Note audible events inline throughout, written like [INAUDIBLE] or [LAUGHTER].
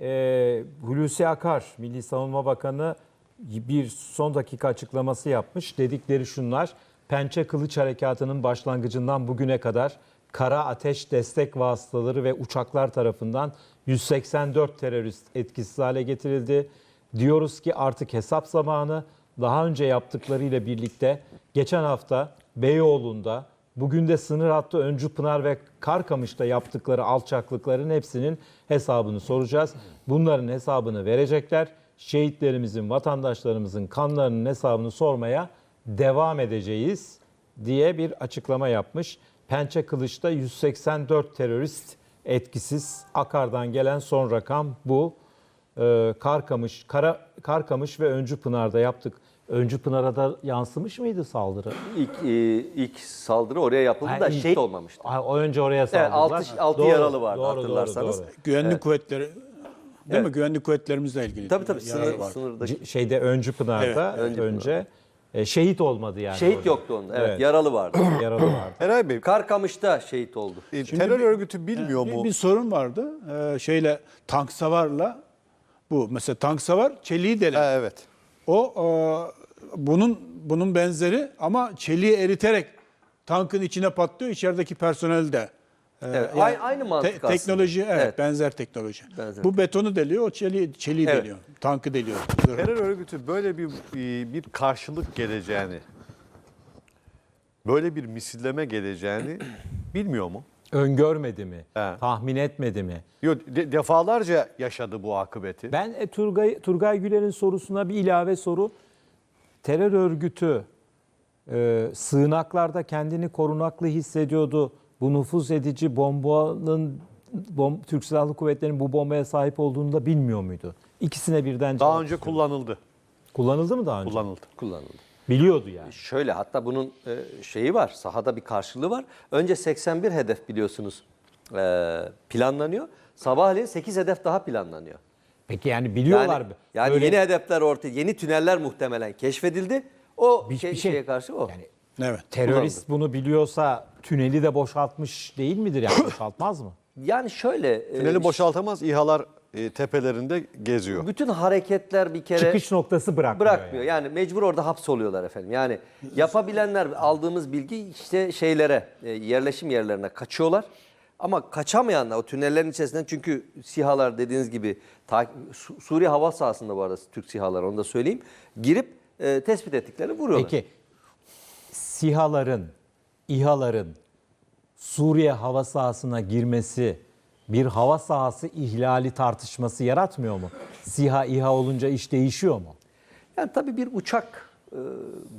e, Hulusi Akar, Milli Savunma Bakanı bir son dakika açıklaması yapmış. Dedikleri şunlar, Pençe Kılıç Harekatı'nın başlangıcından bugüne kadar kara ateş destek vasıtaları ve uçaklar tarafından 184 terörist etkisiz hale getirildi. Diyoruz ki artık hesap zamanı daha önce yaptıklarıyla birlikte geçen hafta Beyoğlu'nda bugün de sınır hattı Öncü Pınar ve Karkamış'ta yaptıkları alçaklıkların hepsinin hesabını soracağız. Bunların hesabını verecekler. Şehitlerimizin, vatandaşlarımızın kanlarının hesabını sormaya devam edeceğiz diye bir açıklama yapmış. Pençe Kılıç'ta 184 terörist etkisiz. Akar'dan gelen son rakam bu. Ee, Karkamış, Kara, Karkamış ve Öncü Pınar'da yaptık. Öncü Pınar'a da yansımış mıydı saldırı? İlk, e, ilk saldırı oraya yapıldı Ha, da ilk- şehit olmamıştı. O önce oraya Evet, saldırdılar. altı, altı Doğru, yaralı vardı doğru, doğru, hatırlarsanız. doğru. Güvenlik kuvvetleri değil Evet. mi? Güvenlik kuvvetlerimizle ilgili. Tabii tabii sınır, var. sınırdaki. C- Şeyde Öncü Pınar'da önce e, şehit olmadı yani. Şehit orada. yoktu onda. Evet, Evet. yaralı vardı. [CLEARS THROAT] Yaralı vardı. Eray Bey, Karkamış'ta şehit oldu. e, terör örgütü bilmiyor Bir, mu? bir sorun vardı. Ee, şeyle tank savarla bu mesela tank savar çeliği delen. Ha, evet. O e, bunun bunun benzeri ama çeliği eriterek tankın içine patlıyor. İçerideki personel de. e, Evet, aynı- aynı mantık aslında. Teknoloji evet, Evet. benzer teknoloji. Benzer. Bu betonu deliyor, o çeliği çeliği Evet. deliyor. Tankı deliyor. Terör örgütü böyle bir bir karşılık geleceğini, böyle bir misilleme geleceğini bilmiyor mu? Öngörmedi mi? He. Tahmin etmedi mi? Yok, de- defalarca yaşadı bu akıbeti. Ben e, Turgay, Turgay Güler'in sorusuna bir ilave soru. Terör örgütü e, sığınaklarda kendini korunaklı hissediyordu. Bu nüfuz edici bombanın bom, Türk Silahlı Kuvvetleri'nin bu bombaya sahip olduğunu da bilmiyor muydu? İkisine birden Daha cevap önce istiyorum. kullanıldı. kullanıldı mı daha önce? Kullanıldı. Kullanıldı. Biliyordu yani. Şöyle hatta bunun e, şeyi var, sahada bir karşılığı var. Önce 81 hedef biliyorsunuz e, planlanıyor. Sabahleyin 8 hedef daha planlanıyor. Peki yani biliyorlar Yani, mı? yani Böyle yeni hedefler ortaya, yeni tüneller muhtemelen keşfedildi. O bir, şey, bir şey şeye karşı o. Yani Evet. terörist bunu biliyorsa tüneli de boşaltmış değil midir yani [COUGHS] boşaltmaz mı? Yani şöyle, e, Tüneli boşaltamaz, İHA'lar e, tepelerinde geziyor. bütün hareketler bir kere Çıkış noktası bırakmıyor. bırakmıyor. Yani mecbur orada hapsoluyorlar efendim. Yani yapabilenler aldığımız bilgi işte şeylere, e, yerleşim yerlerine kaçıyorlar. Ama kaçamayanlar o tünellerin içerisinden çünkü SİHA'lar dediğiniz gibi ta- Su- Suriye hava sahasında bu arada Türk SİHA'lar onu da söyleyeyim. Girip e, tespit ettiklerini vuruyorlar. Peki SİHA'ların, İHA'ların Suriye hava sahasına girmesi bir hava sahası ihlali tartışması yaratmıyor mu? SİHA, İHA olunca iş değişiyor mu? Yani tabii bir uçak e,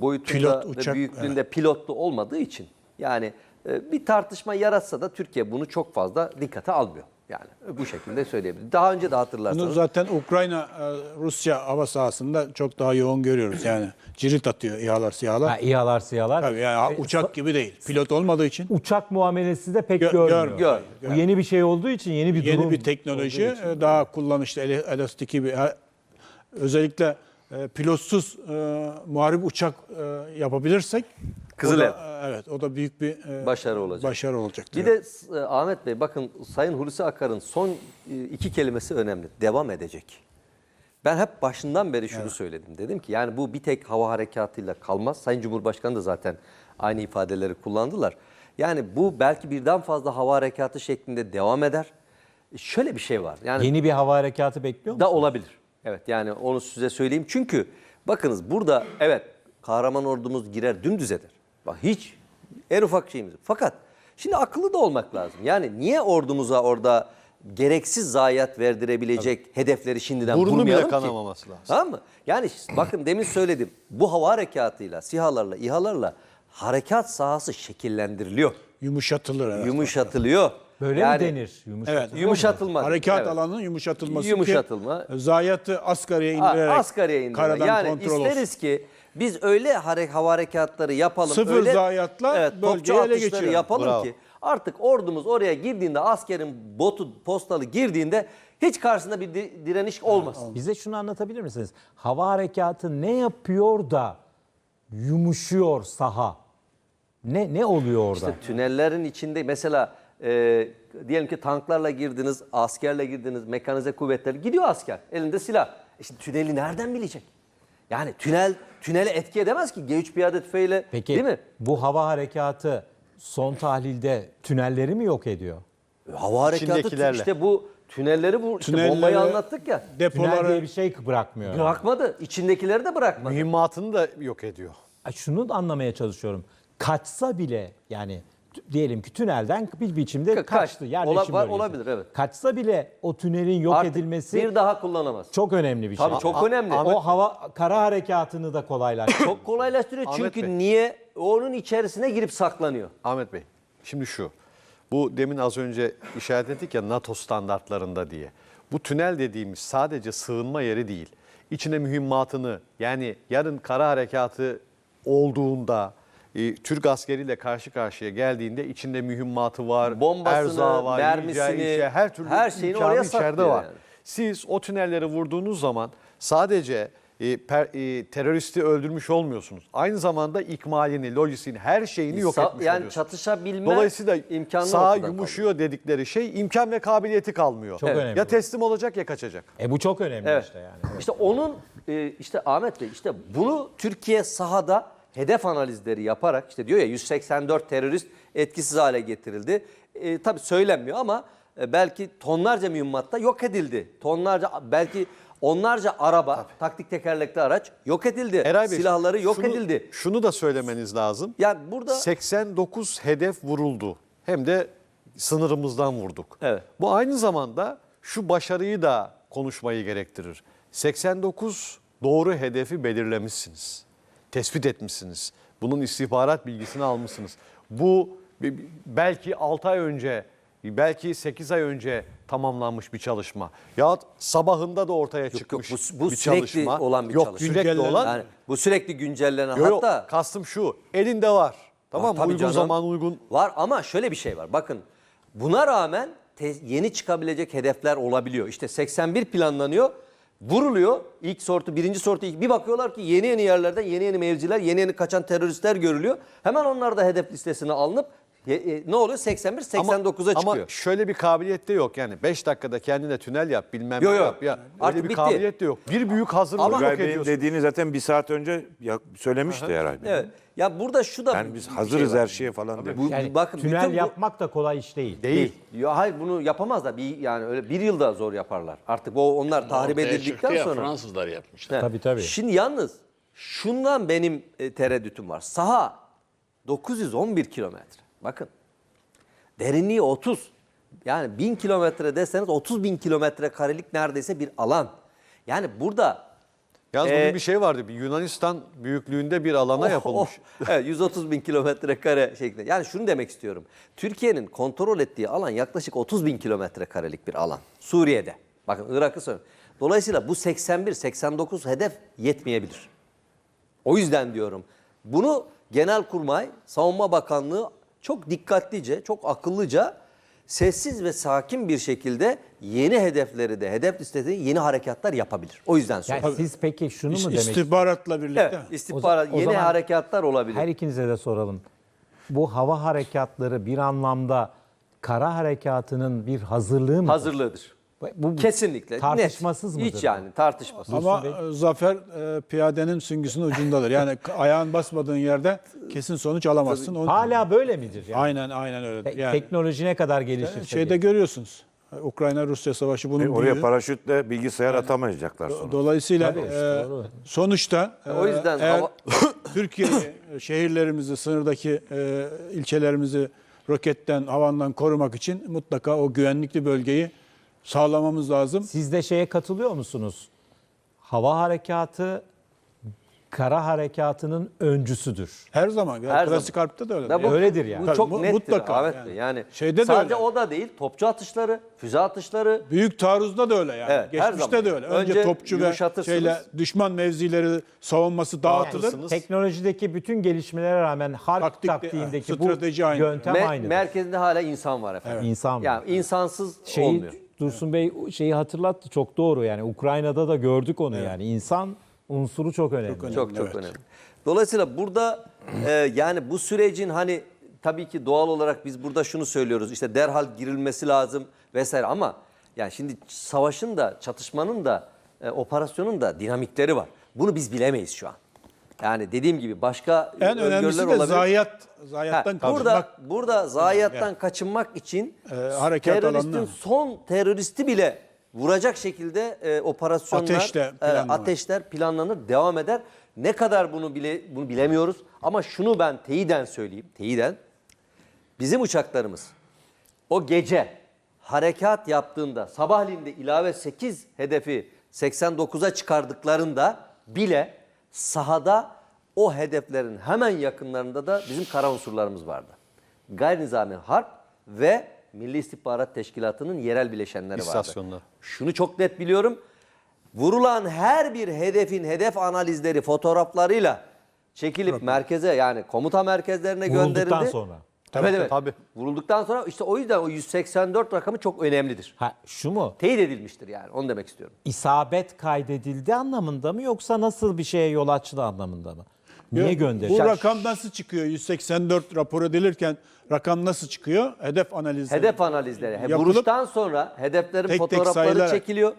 boyutunda Pilot ve uçak, büyüklüğünde pilotlu olmadığı için yani e, bir tartışma yaratsa da Türkiye bunu çok fazla dikkate almıyor. Yani bu şekilde söyleyebilirim. Daha önce de Bunu hatırlarsanız zaten Ukrayna, e, Rusya hava sahasında çok daha yoğun görüyoruz. Yani cirit atıyor İHA'lar, SİHA'lar. Ha, İHA'lar, SİHA'lar. Tabii yani E, uçak gibi değil. Pilot olmadığı için Uçak muamelesi de pek Gö- görmüyor. gör- gör. Bu yeni bir şey olduğu için yeni bir yeni durum. bir teknoloji, e, daha kullanışlı, elastiki bir özellikle pilotsuz e, muharip uçak e, yapabilirsek Kızıl o da, Ev. e, evet o da büyük bir e, Başarı olacak. Başarı olacak. bir de e, Ahmet Bey bakın Sayın Hulusi Akar'ın son e, iki kelimesi önemli. Devam edecek. Ben hep başından beri şunu söyledim. Dedim ki yani bu bir tek hava harekatıyla kalmaz. Sayın Cumhurbaşkanı da zaten aynı ifadeleri kullandılar. Yani bu belki birden fazla hava harekatı şeklinde devam eder. Şöyle bir şey var. Yani Yeni bir hava harekatı bekliyor musun? da olabilir. Evet yani onu size söyleyeyim. Çünkü bakınız burada evet kahraman ordumuz girer dümdüz eder. Bak hiç en ufak şeyimiz. Fakat şimdi akıllı da olmak lazım. Yani niye ordumuza orada gereksiz zayiat verdirebilecek hedefleri şimdiden Burnu bile vurmayalım ki? kanamaması lazım. Tamam mı? Yani bakın demin söyledim. Bu hava harekatıyla, SİHA'larla, İHA'larla harekat sahası şekillendiriliyor. yumuşatılır. Evet. Yumuşatılıyor. Böyle Yani mi denir? Evet. Yumuşatılma. Harekat Evet. alanının yumuşatılması Yumuşatılma. ki zayiatı asgariye Ha, indirerek asgariye indirme. karadan Yani kontrol isteriz olsun. ki biz öyle hare, hava harekatları yapalım. Sıfır öyle, zayiatla evet, bölgeyi topçu ele atışları geçirelim. yapalım Bravo. ki artık ordumuz oraya girdiğinde askerin botu postalı girdiğinde hiç karşısında bir di- direniş olmasın. Bize şunu anlatabilir misiniz? Hava harekatı ne yapıyor da yumuşuyor saha? Ne ne oluyor orada? İşte tünellerin içinde mesela e, diyelim ki tanklarla girdiniz, askerle girdiniz, mekanize kuvvetler gidiyor asker elinde silah. E şimdi tüneli nereden bilecek? Yani tünel tünele etki edemez ki G3 piyade tüfeğiyle Peki değil mi? bu hava harekatı son tahlilde tünelleri mi yok ediyor? Hava harekatı İçindekilerle. işte bu tünelleri bu işte Tünelleri, bombayı anlattık ya. Tünel Depoları diye bir şey bırakmıyor. Bırakmadı. İçindekileri de bırakmadı. Mühimmatını da yok ediyor. Şunu da anlamaya çalışıyorum. Kaçsa bile yani diyelim ki tünelden bir biçimde Ka- kaçtı. Yerleşim Ola- var- bölgesi. olabilir, evet. Kaçsa bile o tünelin yok Artık edilmesi bir daha kullanamaz. çok önemli bir şey. Tabii çok önemli. O hava kara harekatını da kolaylaştırıyor. Çok kolaylaştırıyor Ahmet çünkü Bey. niye? Onun içerisine girip saklanıyor. Ahmet Bey, şimdi şu. Bu demin az önce işaret ettik ya NATO standartlarında diye. Bu tünel dediğimiz sadece sığınma yeri değil. İçine mühimmatını yani yarın kara harekatı olduğunda e, Türk askeriyle karşı karşıya geldiğinde içinde mühimmatı var, Bombasını, erzağı var, mermisini, yiyeceği, içeceği, her türlü her şeyini oraya içeride var. yani. Siz o tünelleri vurduğunuz zaman sadece e, per- e, teröristi öldürmüş olmuyorsunuz. Aynı zamanda ikmalini, lojistiğini, her şeyini yok Sa- etmiş yani oluyorsunuz. çatışabilme Dolayısıyla imkanı ortadan yumuşuyor dedikleri şey imkan ve kabiliyeti kalmıyor. Çok önemli Ya teslim olacak ya kaçacak. e bu çok önemli Evet. işte yani. İşte onun e, işte Ahmet Bey işte bunu Türkiye sahada hedef analizleri yaparak işte diyor ya 184 terörist etkisiz hale getirildi. E, tabii söylenmiyor ama e, belki tonlarca mühimmatta yok edildi. Tonlarca belki onlarca araba, taktik tekerlekli araç yok edildi. Eray Bey, Silahları yok şunu- edildi. Şunu da söylemeniz lazım. Yani burada 89 hedef vuruldu. Hem de sınırımızdan vurduk. Evet. Bu aynı zamanda şu başarıyı da konuşmayı gerektirir. 89 doğru hedefi belirlemişsiniz. Tespit etmişsiniz. Bunun istihbarat bilgisini almışsınız. Bu belki 6 ay önce, belki 8 ay önce tamamlanmış bir çalışma. Ya sabahında da ortaya yok, çıkmış bu, bu bir sürekli çalışma. olan bir yok, çalışma. sürekli olan. Yani bu sürekli güncellenen Yok yok hatta kastım şu. Elinde var. Tamam? Tabii Uygun canım. zaman uygun. Var ama şöyle bir şey var. Bakın buna rağmen yeni çıkabilecek hedefler olabiliyor. İşte 81 planlanıyor. Vuruluyor. İlk sortu, birinci sortu. ilk- Bir bakıyorlar ki yeni yeni yerlerden yeni yeni mevziler, yeni yeni kaçan teröristler görülüyor. Hemen onlar da hedef listesine alınıp ye- e, ne oluyor? 81 89'a ama, çıkıyor. Ama şöyle bir kabiliyet de yok yani 5 dakikada kendine tünel yap bilmem Yo, ne yo. yap ya. Artık Öyle bir bitti. kabiliyet de yok. Bir büyük hazırlık Ama- yok Turgay Bey'in ediyorsun. dediğini zaten bir saat önce ya- söylemişti herhalde. evet. Ya burada şu da Yani biz bir hazırız şey var. her şeye falan demiş. Bu, Yani bakın tünel bütün bu- yapmak da kolay iş değil. Değil. Ya hayır bunu yapamazlar. Bir yani öyle bir yılda zor yaparlar. Artık o onlar tahrip Ortaya edildikten çıktı ya, sonra. Fransızlar yapmışlar. He. Tabii, tabii. Şimdi yalnız şundan benim e, tereddütüm var. Saha 911 kilometre. Bakın derinliği 30. Yani 1000 kilometre deseniz 30 bin kilometre karelik neredeyse bir alan. Yani burada Yalnız Ee, bugün bir şey vardı. Bir Yunanistan büyüklüğünde bir alana Oh, yapılmış. oh. [LAUGHS] Evet 130 bin kilometre kare şeklinde. Yani şunu demek istiyorum. Türkiye'nin kontrol ettiği alan yaklaşık 30 bin kilometre karelik bir alan. Suriye'de. Bakın Irak'ı söylüyorum. Dolayısıyla bu 81-89 hedef yetmeyebilir. O yüzden diyorum. Bunu Genelkurmay, Savunma Bakanlığı çok dikkatlice, çok akıllıca, sessiz ve sakin bir şekilde yeni hedefleri de, hedef listesinde yeni harekatlar yapabilir. O yüzden Yani söylüyorum. siz peki şunu mu demek istihbaratla birlikte. Evet, istihbarat, O za- o yeni zaman harekatlar olabilir. Her ikinize de soralım. Bu hava harekatları bir anlamda kara harekatının bir hazırlığı mı? Hazırlığıdır. Bu Kesinlikle. Tartışmasız net. mıdır? Hiç yani tartışmasız. Ama e, zafer e, piyadenin süngüsünün ucundadır. Yani ayağın basmadığın yerde kesin sonuç alamazsın. Onu- Hala böyle midir? Yani? Aynen aynen öyle. Te- Yani Teknoloji ne kadar gelişirse. şeyde görüyorsunuz. Ukrayna-Rusya savaşı bunun E, Oraya büyüğü. paraşütle bilgisayar atamayacaklar sonra. Dolayısıyla Tabii, e, sonuçta e, O yüzden eğer hava- [COUGHS] Türkiye'yi, e, şehirlerimizi, sınırdaki e, ilçelerimizi roketten, havandan korumak için mutlaka o güvenlikli bölgeyi sağlamamız lazım. Siz de şeye katılıyor musunuz? Hava harekatı kara harekatının öncüsüdür. Her zaman. Her Klasik zaman. harpte de öyle. Ve bu, Öyledir yani. Bu Tabii, çok mu- nettir mutlaka Ahmet yani. Bey. Yani Şeyde de sadece öyle. o da değil. Topçu atışları, füze atışları. Büyük taarruzda da öyle yani. Evet, her Geçmişte zaman. de öyle. Önce, Önce topçu ve şeyle düşman mevzileri savunması dağıtılır. Dağıtırsınız. Teknolojideki bütün gelişmelere rağmen harp Taktikte- taktiğindeki bu strateji aynı. yöntem Me- aynıdır. merkezinde hala insan var efendim. İnsan var. Yani insansız Şeyi olmuyor. Dursun Bey şeyi hatırlattı çok doğru yani Ukrayna'da da gördük onu yani insan unsuru çok önemli. önemli. Çok çok Evet. önemli. Dolayısıyla burada e, yani bu sürecin hani tabii ki doğal olarak biz burada şunu söylüyoruz. işte derhal girilmesi lazım vesaire ama yani şimdi savaşın da çatışmanın da e, operasyonun da dinamikleri var. Bunu biz bilemeyiz şu an. Yani dediğim gibi başka En önemlisi de olabilir. zayiat, Ha, zayiattan burada kaçınmak. burada zayiattan kaçınmak için Ee, harekat teröristin alanına. son teröristi bile vuracak şekilde e, operasyonlar, Ateşle e, planlanır. ateşler planlanır, devam eder. Ne kadar bunu bile bunu bilemiyoruz ama şunu ben teyiden söyleyeyim, teyiden. Bizim uçaklarımız o gece harekat yaptığında sabahleyin de ilave 8 hedefi 89'a çıkardıklarında bile sahada o hedeflerin hemen yakınlarında da bizim kara unsurlarımız vardı. Gayri nizami harp ve Milli İstihbarat Teşkilatı'nın yerel bileşenleri vardı. İstasyonlar. Şunu çok net biliyorum. Vurulan her bir hedefin hedef analizleri fotoğraflarıyla çekilip merkeze yani komuta merkezlerine Vurulduktan gönderildi. sonra. Tabii, tabii. tabii. Vurulduktan sonra işte o yüzden o 184 rakamı çok önemlidir. Ha şu mu? Teyit edilmiştir yani onu demek istiyorum. İsabet kaydedildi anlamında mı yoksa nasıl bir şeye yol açtı anlamında mı? Niye gönderiyor? Bu rakam nasıl çıkıyor? 184 rapor edilirken rakam nasıl çıkıyor? Hedef analizi. Hedef analizleri. He, Yapılıp- Vuruştan sonra hedeflerin Tek tek fotoğrafları sayılarak. çekiliyor.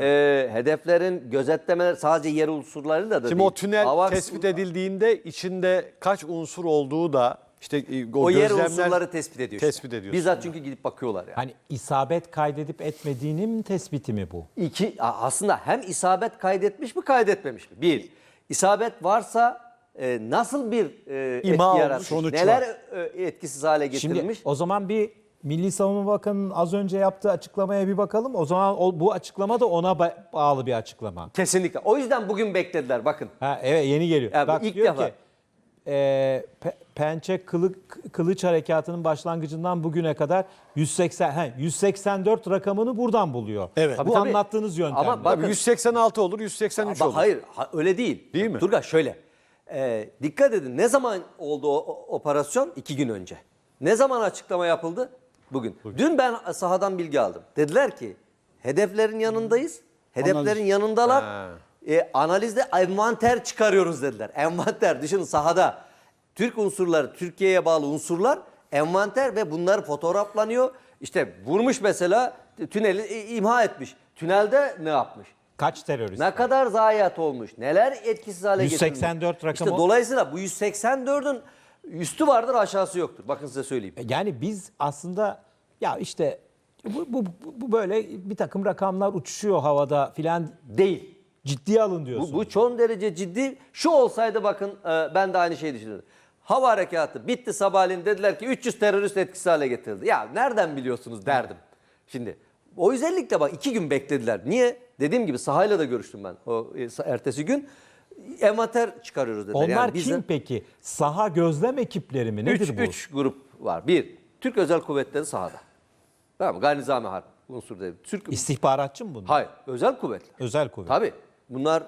Ee, hedeflerin gözetlemeler sadece yer unsurlarıyla da Şimdi değil. o tünel Hava- tespit edildiğinde içinde kaç unsur olduğu da işte e, o, o yer unsurları tespit ediyor. işte. tespit ediyorsun. Bizzat çünkü gidip bakıyorlar yani. Hani isabet kaydedip etmediğinin tespiti mi bu? İki, aslında hem isabet kaydetmiş mi kaydetmemiş mi? Bir, isabet varsa e, nasıl bir e, etki İma yaratmış? sonuç Neler var. e, etkisiz hale getirilmiş? Şimdi o zaman bir Milli Savunma Bakanı'nın az önce yaptığı açıklamaya bir bakalım. O zaman o, bu açıklama da ona ba- bağlı bir açıklama. Kesinlikle. O yüzden bugün beklediler bakın. Ha, evet yeni geliyor. Ya bu Bak ilk diyor defa. ki e, Pençe Kılık, Kılıç Harekatı'nın başlangıcından bugüne kadar 180 he, 184 rakamını buradan buluyor. Evet. Bu Tabii, tabii. anlattığınız yöntem. Ama bak- Tabii 186 olur, 183 Ama olur. hayır ha- öyle değil. Değil mi? Turgay şöyle. E, dikkat edin ne zaman oldu o, o operasyon? İki gün önce. Ne zaman açıklama yapıldı? Bugün. Dün ben sahadan bilgi aldım. Dediler ki hedeflerin yanındayız. Hedeflerin Analiz. yanındalar. Ha. E, analizde envanter çıkarıyoruz dediler. Envanter düşünün sahada. Türk unsurları, Türkiye'ye bağlı unsurlar envanter ve bunlar fotoğraflanıyor. İşte vurmuş mesela tüneli e, imha etmiş. Tünelde ne yapmış? Kaç terörist? Ne kadar zayiat olmuş, neler etkisiz hale 184 getirilmiş. rakamı- İşte dolayısıyla bu 184'ün üstü vardır aşağısı yoktur. Bakın size söyleyeyim. Yani biz aslında ya işte bu, bu, bu böyle bir takım rakamlar uçuşuyor havada filan Değil. ciddiye alın diyorsun. Bu, bu çok derece ciddi. Şu olsaydı bakın e, ben de aynı şeyi düşünürdüm. Hava harekatı bitti sabahleyin dediler ki 300 terörist etkisiz hale getirildi. Ya nereden biliyorsunuz derdim. Şimdi o özellikle bak iki gün beklediler. Niye? Dediğim gibi sahayla da görüştüm ben o e, ertesi gün. Envanter çıkarıyoruz dediler. Onlar yani kim bizden- peki? Saha gözlem ekipleri mi? Nedir Üç, bu? üç grup var. Bir, Türk Özel Kuvvetleri sahada. Tamam mı? Gayri nizami harp unsur değil. Türk, İstihbaratçı mı bunlar? hayır, özel kuvvetler. Özel kuvvet. Tabii. Bunlar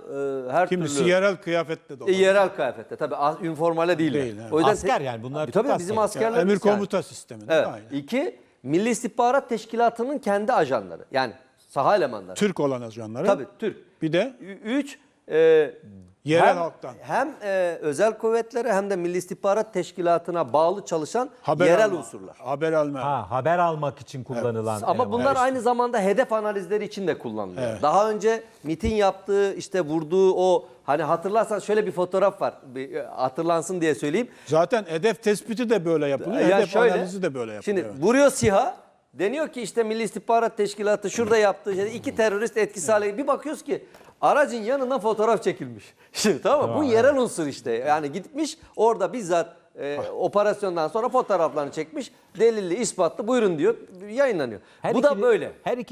e, her Kimisi türlü... yerel kıyafette de E, yerel kıyafette. Tabii az- üniformale değiller. Değil, evet. O yüzden Asker yani bunlar Tabii, bizim. Yani askerler. emir komuta sisteminde Evet. aynı. İki, Milli İstihbarat Teşkilatı'nın kendi ajanları. Yani saha elemanları. Türk olan ajanları. Tabii Türk. Bir de Üç, e, Yerel hem, halktan. Hem e, özel kuvvetlere hem de Milli İstihbarat Teşkilatı'na bağlı çalışan haber yerel alma, unsurlar. Haber alma. Ha, haber almak için kullanılan. Ama eleman. bunlar aynı zamanda hedef analizleri için de kullanılıyor. Daha önce MIT'in yaptığı işte vurduğu o hani hatırlarsan şöyle bir fotoğraf var. Bir, e, hatırlansın diye söyleyeyim. Zaten hedef tespiti de böyle yapılıyor. Ya hedef şöyle, analizi de böyle yapılıyor. Şimdi vuruyor SİHA. Deniyor ki işte Milli İstihbarat Teşkilatı şurada yaptığı şey iki terörist etkisiz hale. Bir bakıyoruz ki aracın yanından fotoğraf çekilmiş. [LAUGHS] Şimdi tamam mı? Bu yerel unsur işte. Yani gitmiş orada bizzat e, operasyondan sonra fotoğraflarını çekmiş. Delilli, ispatlı buyurun diyor. Yayınlanıyor. Her Bu da ikili- böyle. Her iki